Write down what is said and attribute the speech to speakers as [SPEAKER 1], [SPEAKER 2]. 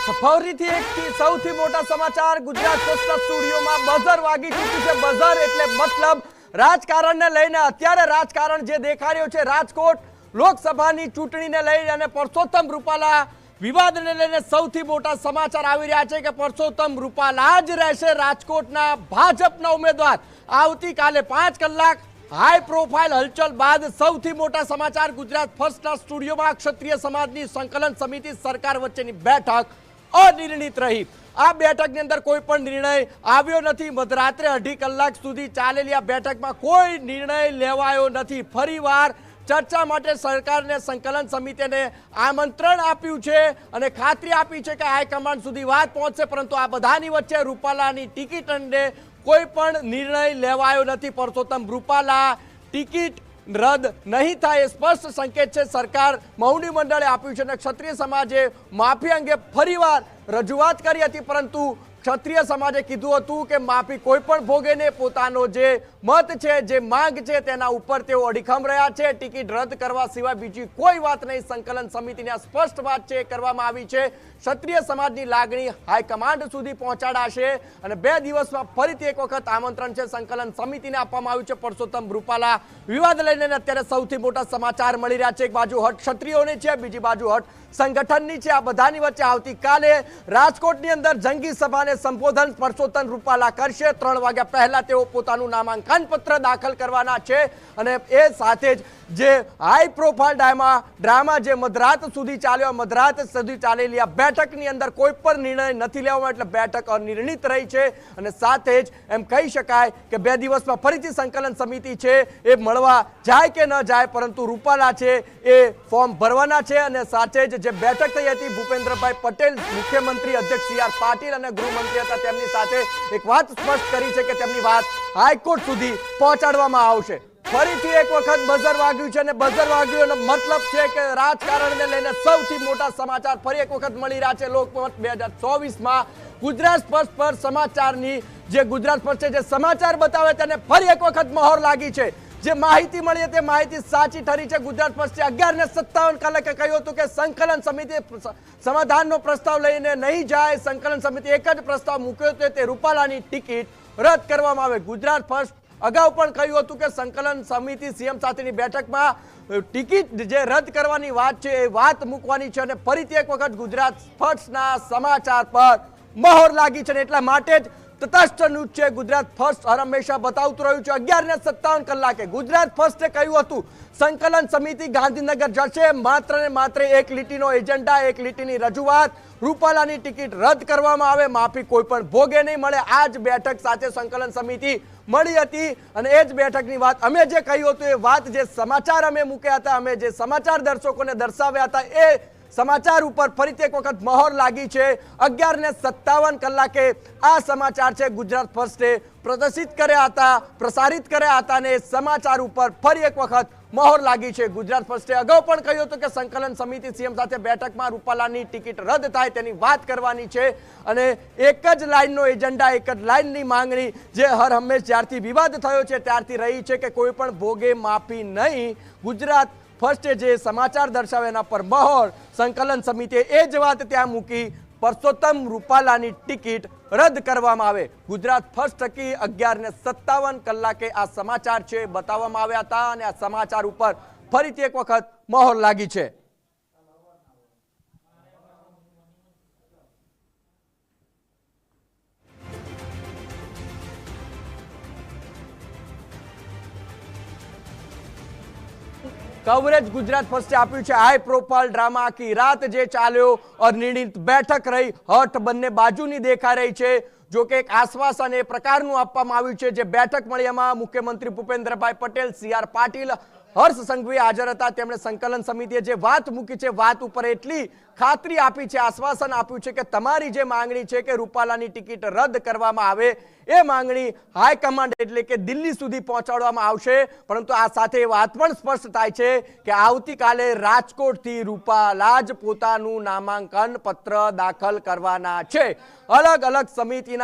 [SPEAKER 1] ફરીથી સૌથી મોટા સમાચાર ગુજરાત પોસ્ટના સ્ટુડિયોમાં બઝર વાગી ચૂક્યું છે. બઝર એટલે મતલબ રાજકારણને લઈને અત્યારે રાજકારણ જે દેખાઈ છે. રાજકોટ લોકસભાની ચૂંટણીને લઈને અને પરસોત્તમ રૂપાલા વિવાદને લઈને સૌથી મોટા સમાચાર આવી રહ્યા છે કે પરસોત્તમ રૂપાલા જ રહેશે રાજકોટના ભાજપના ઉમેદવાર. આવતીકાલે પાંચ કલાક હાઈ પ્રોફાઇલ હલચલ બાદ સૌથી મોટા સમાચાર ગુજરાત ફર્સ્ટના સ્ટુડિયોમાં ક્ષત્રિય સમાજની સંકલન સમિતિ સરકાર વચ્ચેની બેઠક. અનિર્ણિત રહી. આ બેઠકની અંદર કોઈ પણ નિર્ણય આવ્યો નથી. મધરાત્રે અઢી કલાક સુધી ચાલેલી આ બેઠકમાં કોઈ નિર્ણય લેવાયો નથી. ફરીવાર ચર્ચા માટે સરકારને સંકલન સમિતિને આમંત્રણ આપ્યું છે અને ખાતરી આપી છે કે હાઈકમાન્ડ સુધી વાત પહોંચશે, પરંતુ આ બધાની વચ્ચે રૂપાલાની ટિકિટ અંગે કોઈ પણ નિર્ણય લેવાયો નથી. પરસોત્તમ રૂપાલા ટિકિટ રદ નહીં થાય એ સ્પષ્ટ સંકેત છે. સરકાર મૌની મંડળે આપ્યું છે અને ક્ષત્રિય સમાજે માફી અંગે ફરીવાર રજૂઆત કરી હતી, પરંતુ ક્ષત્રિય સમાજે કીધું હતું કે માફી કોઈ પણ ભોગેને પોતાનો જે મત છે, જે માંગ છે તેના ઉપર તેઓ અડીખમ રહ્યા છે. ટિકિટ રદ કરવા સિવાય બીજી કોઈ વાત નહીં. સંકલન સમિતિની આ સ્પષ્ટ વાત છે કરવામાં આવી છે. ક્ષત્રિય સમાજની લાગણી હાઈકમાન્ડ સુધી પહોંચાડાશે અને બે દિવસમાં ફરીથી એક વખત આમંત્રણ છે, સંકલન સમિતિને આપવામાં આવ્યું છે. પરસોત્તમ રૂપાલા વિવાદ લઈને અત્યારે સૌથી મોટા સમાચાર મળી રહ્યા છે. એક બાજુ હટ ક્ષત્રિયોની છે, બીજી બાજુ હટ સંગઠનની છે. આ બધાની વચ્ચે આવતીકાલે રાજકોટની અંદર જંગી સભાને સંબોધન પરસોત્તમ રૂપાલા કરશે. ત્રણ વાગ્યા પહેલા તેઓ પોતાનું નામાંકન પત્ર દાખલ કરવાના છે અને એ સાથે જ જે હાઈ પ્રોફાઇલ ડ્રામા ડ્રામા જે મધરાત સુધી ચાલ્યો, મધરાત સુધી ચાલેલી આ બેઠકની અંદર કોઈ પણ નિર્ણય નથી લેવામાં એટલે બેઠક અનિર્ણિત રહી છે અને સાથે જ એમ કહી શકાય કે બે દિવસમાં ફરીથી સંકલન સમિતિ છે, એ મળવા જાય કે ન જાય, પરંતુ રૂપાલા છે, એ ફોર્મ ભરવાના છે અને સાથે જ જે બેઠક થઈ હતી, ભૂપેન્દ્રભાઈ પટેલ મુખ્યમંત્રી, અધ્યક્ષ સી પાટીલ અને ગૃહમંત્રી હતા, તેમની સાથે એક વાત સ્પષ્ટ કરી છે કે તેમની વાત હાઈકોર્ટ સુધી પહોંચાડવામાં આવશે. ફરીથી એક વખત બઝર વાગ્યું છે અને બઝર વાગ્યું એનો મતલબ છે કે રાજકારણને લઈને સૌથી મોટા સમાચાર ફરી એક વખત મળી રહ્યા છે લોકમત બે હજાર ચોવીસમાં ગુજરાત સ્પર્શ પર સમાચારની જે ગુજરાત સ્પર્શ છે, જે સમાચાર બતાવે તેને ફરી એક વખત મહોર લાગી છે. જે માહિતી મળી તે માહિતી સાચી ઠરી છે. ગુજરાત પક્ષે અગિયાર ને સત્તાવન કલાકે કહ્યું હતું કે સંકલન સમિતિ સમાધાનનો પ્રસ્તાવ લઈને નહીં જાય. સંકલન સમિતિ એક જ પ્રસ્તાવ મૂક્યો હતો, તે રૂપાલાની ટિકિટ રદ કરવામાં આવે. ગુજરાત ફર્સ્ટ અગાઉ પણ કહ્યું હતું કે સંકલન સમિતિ સીએમ સાથેની બેઠકમાં ટિકિટ જે રદ કરવાની વાત છે એ વાત મૂકવાની છે અને ફરીથી એક વખત ગુજરાત ફર્સ્ટના સમાચાર પર મહોર લાગી છે અને એટલા માટે જ તટસ્થ ન્યૂઝ છે, ગુજરાત ફર્સ્ટ હર હંમેશા બતાવતું રહ્યું છે. અગિયાર ને સત્તાવન કલાકે ગુજરાત ફર્સ્ટે કહ્યું હતું, સંકલન સમિતિ ગાંધીનગર જશે, માત્ર ને માત્ર એક લીટીનો એજન્ડા, એક લીટીની રજૂઆત. રૂપાલાની ટિકિટ રદ કરવામાં આવે, માફી કોઈ પણ ભોગે નહીં મળે. આ જ બેઠક સાથે સંકલન સમિતિ મળી હતી અને એ જ બેઠકની વાત અમે જે કહ્યું હતું, એ વાત જે સમાચાર અમે મૂક્યા હતા, અમે જે સમાચાર દર્શકોને દર્શાવ્યા હતા, એ સમાચાર ઉપર ફરીથી એક વખત મહોર લાગી છે. અગિયાર ને સત્તાવન કલાકે આ સમાચાર છે ગુજરાત ફર્સ્ટે પ્રદર્શિત કર્યા હતા, પ્રસારિત કર્યા હતા અને સમાચાર ઉપર ફરી એક વખત મહોર લાગી છે ગુજરાત ફર્સ્ટે અગાઉ પણ કહ્યું હતું કે સંકલન સમિતિ સીએમ સાથે બેઠકમાં રૂપાલાની ટિકિટ રદ થાય તેની વાત કરવાની છે. અને એક જ લાઇનનો એજન્ડા, એક જ લાઇનની માંગણી જે હર હંમેશ જ્યારથી વિવાદ થયો છે, ત્યારથી રહી છે કે કોઈ પણ ભોગે માફી નહીં. ગુજરાત ફર્સ્ટે જે સમાચાર દર્શાવે એના પર મહોર, સંકલન સમિતિએ એ જ વાત ત્યાં મૂકી, પરસોત્તમ રૂપાલાની ટિકિટ રદ કરવામાં આવે. ગુજરાત ફર્સ્ટ ટકી અગિયાર ને સત્તાવન કલાકે આ સમાચાર છે બતાવવામાં આવ્યા હતા અને આ સમાચાર ઉપર ફરીથી એક વખત મહોર લાગી છે. કવરેજ ગુજરાત ફર્સ્ટે આપ્યું છે. હાઈ પ્રોફાઇલ ડ્રામા આખી રાત જે ચાલ્યો, અનિર્ણિત બેઠક રહી, હઠ બંને બાજુની દેખાઈ રહી છે. જો કે એક આશ્વાસન એ પ્રકારનું આપવામાં આવ્યું છે, જે બેઠક મળી મુખ્યમંત્રી ભૂપેન્દ્રભાઈ પટેલ, સી પાટીલ હર્ષ સંઘવી હાજર હતા. તેમણે સંકલન સમિતિએ જે વાત મૂકી છે, વાત ઉપર એટલી ખાતરી આપી છે, આશ્વાસન આપ્યું છે કે તમારી જે માંગણી છે કે રૂપાલાની ટિકિટ રદ કરવામાં આવે, એ માંગણી હાઈકમાન્ડ એટલે કે દિલ્હી સુધી પહોંચાડવામાં આવશે. પરંતુ આ સાથે વાત પણ સ્પષ્ટ થાય છે કે આવતીકાલે રાજકોટથી રૂપાલા જ પોતાનું નામાંકન પત્ર દાખલ કરવાના છે. અલગ અલગ સમિતિના